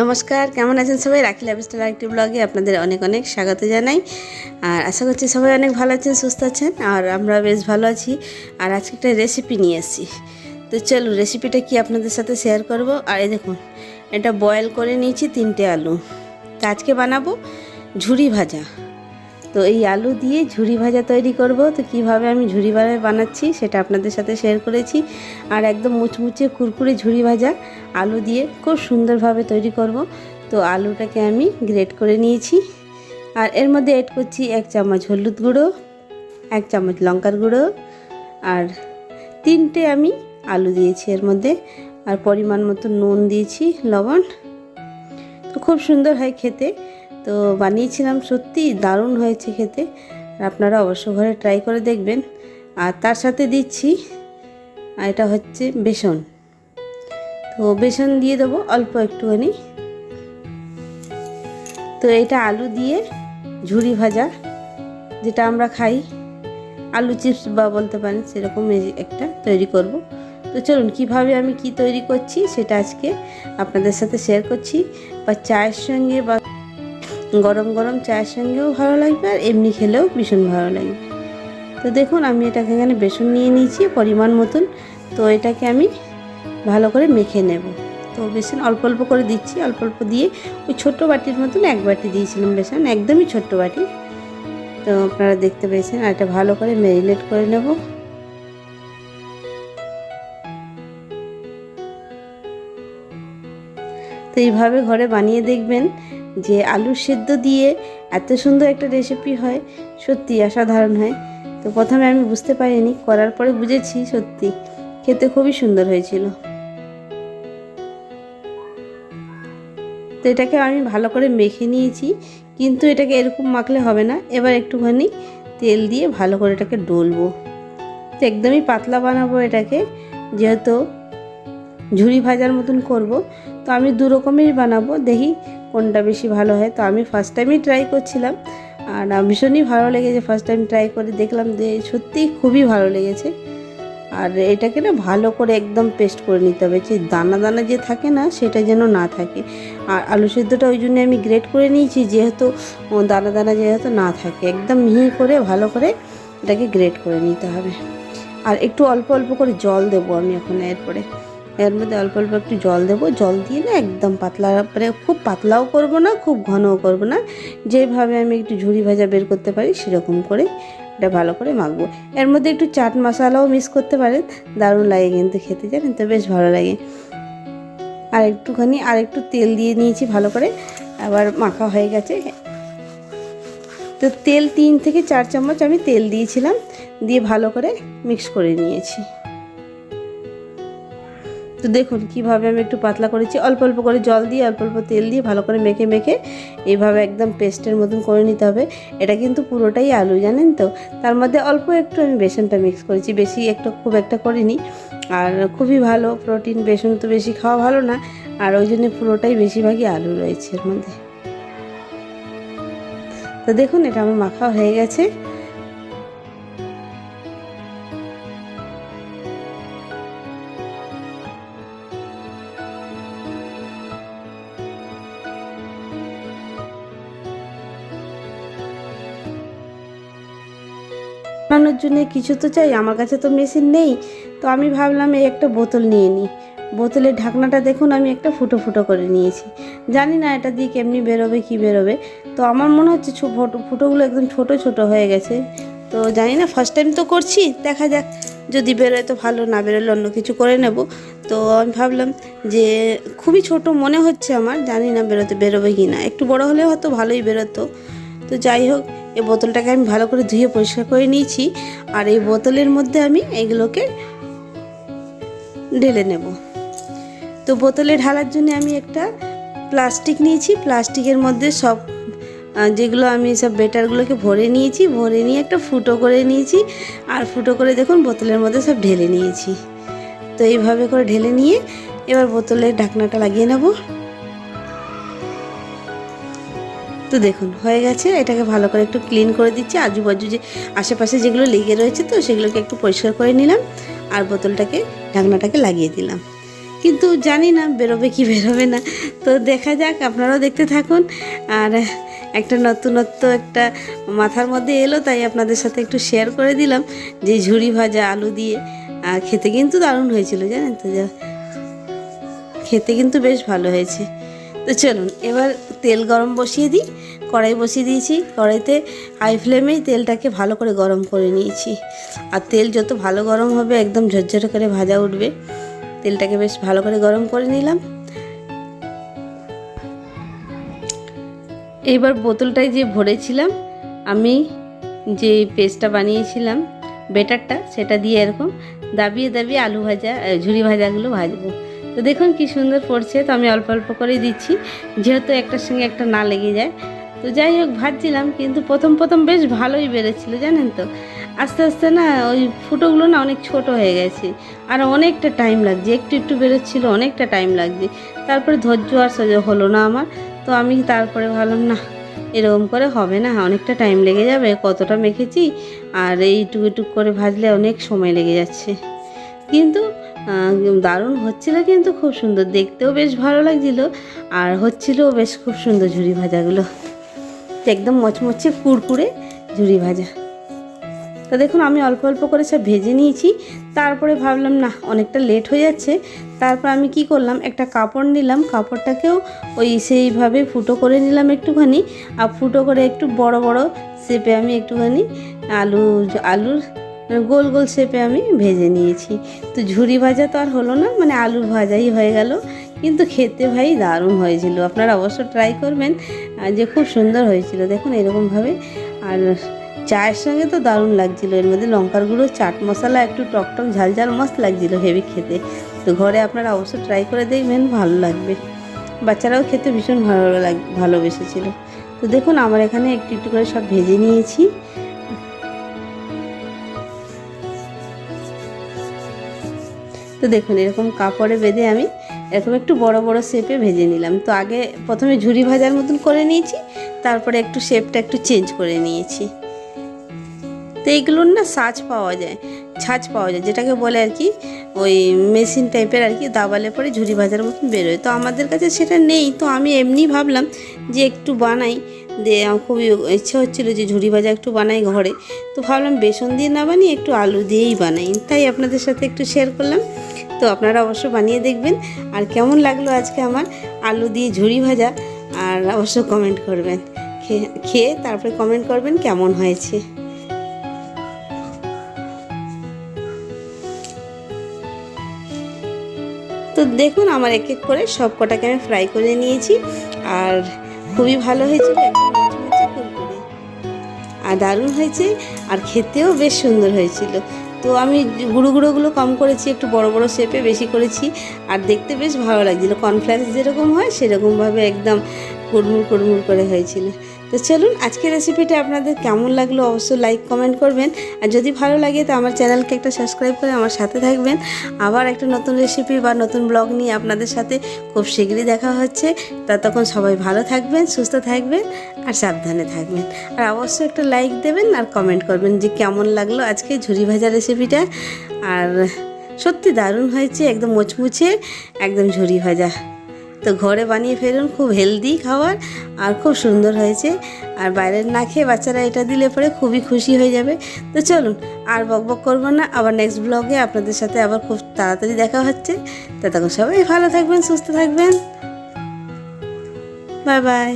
নমস্কার, কেমন আছেন সবাই? রাখি লাইফস্টাইল একটি ব্লগে আপনাদের অনেক অনেক স্বাগত জানাই। আর আশা করছি সবাই অনেক ভালো আছেন, সুস্থ আছেন, আর আমরা বেশ ভালো আছি। আর আজকে একটা রেসিপি নিয়ে এসেছি। তো চলুন রেসিপিটা কি আপনাদের সাথে শেয়ার করব? আর এই দেখুন, এটা বয়েল করে নিয়েছি তিনটে আলু। তো আজকে বানাবো ঝুড়ি ভাজা। তো এই আলু দিয়ে ঝুরি ভাজা তৈরি করব। তো কীভাবে আমি ঝুরি ভাজা বানাচ্ছি সেটা আপনাদের সাথে শেয়ার করেছি। আর একদম মুচমুচে কুরকুরে ঝুরি ভাজা আলু দিয়ে খুব সুন্দরভাবে তৈরি করব। তো আলুটাকে আমি গ্রেট করে নিয়েছি। আর এর মধ্যে এড করছি এক চামচ হলুদ গুঁড়ো, এক চামচ লঙ্কার গুঁড়ো আর তিনটে আমি আলু দিয়েছি এর মধ্যে। আর পরিমাণ মতো নুন দিয়েছি, লবণ। তো খুব সুন্দর হয় খেতে। তো বানিয়েছিলাম সত্যি দারুণ হয়েছে খেতে। আপনারা অবশ্য ঘরে ট্রাই করে দেখবেন। আর তার সাথে দিচ্ছি এটা হচ্ছে বেসন। তো বেসন দিয়ে দেবো অল্প একটুখানি। তো এটা আলু দিয়ে ঝুরি ভাজা, যেটা আমরা খাই। আলু চিপস বা বলতে পারেন সেরকম একটা তৈরি করব। তো চলুন, কীভাবে আমি কি তৈরি করছি সেটা আজকে আপনাদের সাথে শেয়ার করছি। বা চায়ের সঙ্গে বা গরম গরম চায়ের সঙ্গেও ভালো লাগবে আর এমনি খেলেও ভীষণ ভালো লাগবে। তো দেখুন, আমি এটাকে এখানে বেসন নিয়ে নিয়েছি পরিমাণ মতন। তো এটাকে আমি ভালো করে মেখে নেব। তো বেসন অল্প অল্প করে দিচ্ছি, অল্প অল্প দিয়ে ওই ছোট্ট বাটির মতন এক বাটি দিয়েছিলাম বেসন, একদমই ছোট্ট বাটি। তো আপনারা দেখতে পেয়েছেন, আর এটা ভালো করে ম্যারিনেট করে নেব। তো এইভাবে ঘরে বানিয়ে দেখবেন। যে আলু সেদ্ধ দিয়ে এত সুন্দর একটা রেসিপি হয় সত্যি অসাধারণ হয়। তো প্রথমে আমি বুঝতে পারিনি, করার পরে বুঝেছি সত্যি। খেতে খুবই সুন্দর হয়েছিল। তো এটাকে আমি ভালো করে মেখে নিয়েছি, কিন্তু এটাকে এরকম মাখলে হবে না। এবার একটুখানি তেল দিয়ে ভালো করে এটাকে ডলবো। তো একদমই পাতলা বানাবো এটাকে, যেহেতু ঝুরি ভাজার মতন করব। তো আমি দু রকমেরই বানাবো, দেখি কোনটা বেশি ভালো হয়। তো আমি ফার্স্ট টাইমই ট্রাই করছিলাম, আর ভীষণই ভালো লেগেছে ফার্স্ট টাইম ট্রাই করে। দেখলাম যে সত্যিই খুবই ভালো লেগেছে। আর এটাকে না ভালো করে একদম পেস্ট করে নিতে হবে। যে দানা দানা যে থাকে না, সেটা যেন না থাকে। আর আলু সেদ্ধটা ওই জন্য আমি গ্রেট করে নিয়েছি, যেহেতু দানা দানা যেহেতু না থাকে। একদম মিহি করে, ভালো করে এটাকে গ্রেট করে নিতে হবে। আর একটু অল্প অল্প করে জল দেবো আমি এখন এরপরে। এর মধ্যে অল্প অল্প একটু জল দেবো। জল দিয়ে না একদম পাতলা মানে খুব পাতলাও করব না, খুব ঘনও করব না। যেভাবে আমি একটু ঝুড়ি ভাজা বের করতে পারি, সেরকম করে এটা ভালো করে মাখবো। এর মধ্যে একটু চাট মশলাও মিক্স করতে পারেন। দারুণ লাগে কিন্তু খেতে, জানেন তো? বেশ ভালো লাগে। আর একটুখানি, আর একটু তেল দিয়ে নিয়েছি ভালো করে। আবার মাখা হয়ে গেছে। তো তেল তিন থেকে চার চামচ আমি তেল দিয়েছিলাম। দিয়ে ভালো করে মিক্স করে নিয়েছি। তো দেখুন কীভাবে আমি একটু পাতলা করেছি। অল্প অল্প করে জল দিয়ে, অল্প অল্প তেল দিয়ে ভালো করে মেখে মেখে এইভাবে একদম পেস্টের মতন করে নিতে হবে। এটা কিন্তু পুরোটাই আলু, জানেন তো? তার মধ্যে অল্প একটু আমি বেসনটা মিক্স করেছি। বেশি একটা, খুব একটা করিনি। আর খুবই ভালো প্রোটিন বেসন তো বেশি খাওয়া ভালো না। আর ওই জন্য পুরোটাই বেশিরভাগই আলু রয়েছে এর মধ্যে। তো দেখুন, এটা আমার মাখা হয়ে গেছে। বানানোর জন্য কিছু তো চাই, আমার কাছে তো মেশিন নেই। তো আমি ভাবলাম এই একটা বোতল নিয়ে নিই বোতলের ঢাকনাটা দেখুন, আমি একটা ফুটো ফুটো করে নিয়েছি। জানি না এটা দিয়ে কেমনি বেরোবে, কি বেরোবে। তো আমার মনে হচ্ছে ফটো ফুটোগুলো একদম ছোট ছোট হয়ে গেছে। তো জানি না ফার্স্ট টাইম তো করছি, দেখা যাক। যদি বেরোয় তো ভালো, না বেরোলে অন্য কিছু করে নেব। তো আমি ভাবলাম যে খুবই ছোট মনে হচ্ছে আমার, জানি না বেরোতে বেরোবে কি না একটু বড় হলে হয়তো ভালোই বেরোতো। তো যাই হোক, এই বোতলটাকে আমি ভালো করে ধুয়ে পরিষ্কার করে নিয়েছি আর এই বোতলের মধ্যে আমি এগুলোকে ঢেলে নেব। তো বোতলে ঢালার জন্য আমি একটা প্লাস্টিক নিয়েছি। প্লাস্টিকের মধ্যে সব যেগুলো আমি সব বেটারগুলোকে ভরে নিয়েছি, ভরে নিয়ে একটা ফুটো করে নিয়েছি আর ফুটো করে দেখুন বোতলের মধ্যে সব ঢেলে নিয়েছি। তো এইভাবে করে ঢেলে নিয়ে এবার বোতলের ঢাকনাটা লাগিয়ে নেব। তো দেখুন, হয়ে গেছে। এটাকে ভালো করে একটু ক্লিন করে দিচ্ছি। আজুবাজু যে আশেপাশে যেগুলো লেগে রয়েছে তো, সেগুলোকে একটু পরিষ্কার করে নিলাম আর বোতলটাকে, ঢাকনাটাকে লাগিয়ে দিলাম। কিন্তু জানি না, বেরোবে কি বেরোবে না। তো দেখা যাক, আপনারাও দেখতে থাকুন। আর একটা নতুনত্ব একটা মাথার মধ্যে এলো, তাই আপনাদের সাথে একটু শেয়ার করে দিলাম। যে ঝুড়ি ভাজা, আলু দিয়ে আর খেতে কিন্তু দারুণ হয়েছিল, জানেন তো? খেতে কিন্তু বেশ ভালো হয়েছে। তো চলুন, এবার তেল গরম বসিয়ে দিই, কড়াই বসিয়ে দিয়েছি, কড়াইতে হাই ফ্লেমেই তেলটাকে ভালো করে গরম করে নিয়েছি। আর তেল যত ভালো গরম হবে, একদম ঝরঝরে করে ভাজা উঠবে। তেলটাকে বেশ ভালো করে গরম করে নিলাম। এইবার বোতলটায় যে ভরেছিলাম, আমি যে পেস্টটা বানিয়েছিলাম বেটারটা সেটা দিয়ে এরকম দাবিয়ে দাবিয়ে আলু ভাজা ঝুরি ভাজাগুলো ভাজবো। তো দেখুন কি সুন্দর পড়ছে, তো আমি অল্প অল্প করেই দিচ্ছি, যেহেতু একটার সঙ্গে একটা না লেগে যায়। তো যাই হোক, ভাজছিলাম, কিন্তু প্রথম প্রথম বেশ ভালোই বেড়েছিল, জানেন তো। আস্তে আস্তে না ওই ফুটোগুলো না অনেক ছোট হয়ে গেছে, আর অনেকটা টাইম লাগছে, একটু একটু বেরোচ্ছিল, অনেকটা টাইম লাগছে। তারপরে ধৈর্য আর সহ্য হলো না আমার, তো আমি তারপরে ভাবলাম, না, এরকম করে হবে না, অনেকটা টাইম লেগে যাবে, কতটা মেখেছি, আর এইটুকু টুক করে ভাজলে অনেক সময় লেগে যাচ্ছে। কিন্তু দারুণ হচ্ছিল কিন্তু খুব সুন্দর। দেখতেও বেশ ভালো লাগছিল আর হচ্ছিলও বেশ খুব সুন্দর ঝুড়ি ভাজাগুলো। একদম মচমচে কুড়কুড়ে ঝুড়ি ভাজা। তো দেখুন, আমি অল্প অল্প করে সব ভেজে নিয়েছি। তারপরে ভাবলাম, না, অনেকটা লেট হয়ে যাচ্ছে। তারপর আমি কি করলাম, একটা কাপড় নিলাম। কাপড়টাকেও ওই সেইভাবে ফুটো করে নিলাম একটুখানি। আর ফুটো করে একটু বড় বড় শেপে আমি একটুখানি আলু, আলুর গোল গোল শেপে আমি ভেজে নিয়েছি। তো ঝুরি ভাজা তো আর হলো না মানে আলুর ভাজাই হয়ে গেল। কিন্তু খেতে ভাই দারুণ হয়েছিল। আপনারা অবশ্য ট্রাই করবেন যে খুব সুন্দর হয়েছিল। দেখুন এরকমভাবে। আর চায়ের সঙ্গে তো দারুণ লাগছিল। এর মধ্যে লঙ্কার গুঁড়ো, চাট মশলা, একটু টকটক ঝাল ঝাল, মস্ত লাগছিল হেভি খেতে। তো ঘরে আপনারা অবশ্য ট্রাই করে দেখবেন, ভালো লাগবে। বাচ্চারাও খেতে ভীষণ ভালো লাগ, ভালোবেসেছিল। তো দেখুন, আমার এখানে একটু একটু করে সব ভেজে নিয়েছি। তো দেখুন, এরকম কাপড়ে বেঁধে আমি এরকম একটু বড় বড় শেপে ভেজে নিলাম। তো আগে প্রথমে ঝুরি ভাজার মতন করে নিয়েছি, তারপরে একটু শেপটা একটু চেঞ্জ করে নিয়েছি। তো এইগুলোর না সাজ পাওয়া যায় ছাঁচ পাওয়া যায়, যেটাকে বলে আর কি, ওই মেশিন টাইপের আর কি, দাবালে পরে ঝুরি ভাজার মতন বেরোয়। তো আমাদের কাছে সেটা নেই, তো আমি এমনি ভাবলাম যে একটু বানাই দিয়ে আমার খুবই ইচ্ছে হচ্ছিল যে ঝুড়ি ভাজা একটু বানাই ঘরে। তো ভাবলাম বেসন দিয়ে না বানিয়ে একটু আলু দিয়েই বানাই। তাই আপনাদের সাথে একটু শেয়ার করলাম। তো আপনারা অবশ্য বানিয়ে দেখবেন। আর কেমন লাগল আজকে আমার আলু দিয়ে ঝুড়ি ভাজা? আর অবশ্য কমেন্ট করবেন। খেয়ে খেয়ে তারপরে কমেন্ট করবেন কেমন হয়েছে। তো দেখুন, আমার এক এক করে সব কটাকে আমি ফ্রাই করে নিয়েছি। আর খুবই ভালো হয়েছিল কুরকুরে আর দারুণ হয়েছে, আর খেতেও বেশ সুন্দর হয়েছিল। তো আমি গুঁড়ো গুঁড়োগুলো কম করেছি, একটু বড় বড় শেপে বেশি করেছি, আর দেখতে বেশ ভালো লাগছিল। কর্নফ্লেক্স যেরকম হয়, সেরকমভাবে একদম কুড়মুড় কুড়মুড় করে হয়েছিল। তো চলুন আজকের রেসিপিটা আপনাদের কেমন লাগল অবশ্যই লাইক কমেন্ট করবেন। আর যদি ভালো লাগে তো আমার চ্যানেলকে একটা সাবস্ক্রাইব করে আমার সাথে থাকবেন। আবার একটা নতুন রেসিপি বা নতুন ব্লগ নিয়ে আপনাদের সাথে খুব শীঘ্রই দেখা হচ্ছে। তা তখন সবাই ভালো থাকবেন, সুস্থ থাকবেন, আর সাবধানে থাকবেন। আর অবশ্যই একটা লাইক দেবেন আর কমেন্ট করবেন যে কেমন লাগল আজকে ঝুরি ভাজা রেসিপিটা আর সত্যি দারুণ হয়েছে, একদম মুচমুচে, একদম ঝুরি ভাজা। তো ঘরে বানিয়ে ফেলুন, খুব হেলদি খাবার আর খুব সুন্দর হয়েছে। আর বাইরের না খেয়ে বাচ্চারা এটা দিলে পরে খুবই খুশি হয়ে যাবে। তো চলুন, আর বকবক করব না। আবার নেক্সট ব্লগে আপনাদের সাথে আবার খুব তাড়াতাড়ি দেখা হচ্ছে। তা তখন সবাই ভালো থাকবেন, সুস্থ থাকবেন। Bye bye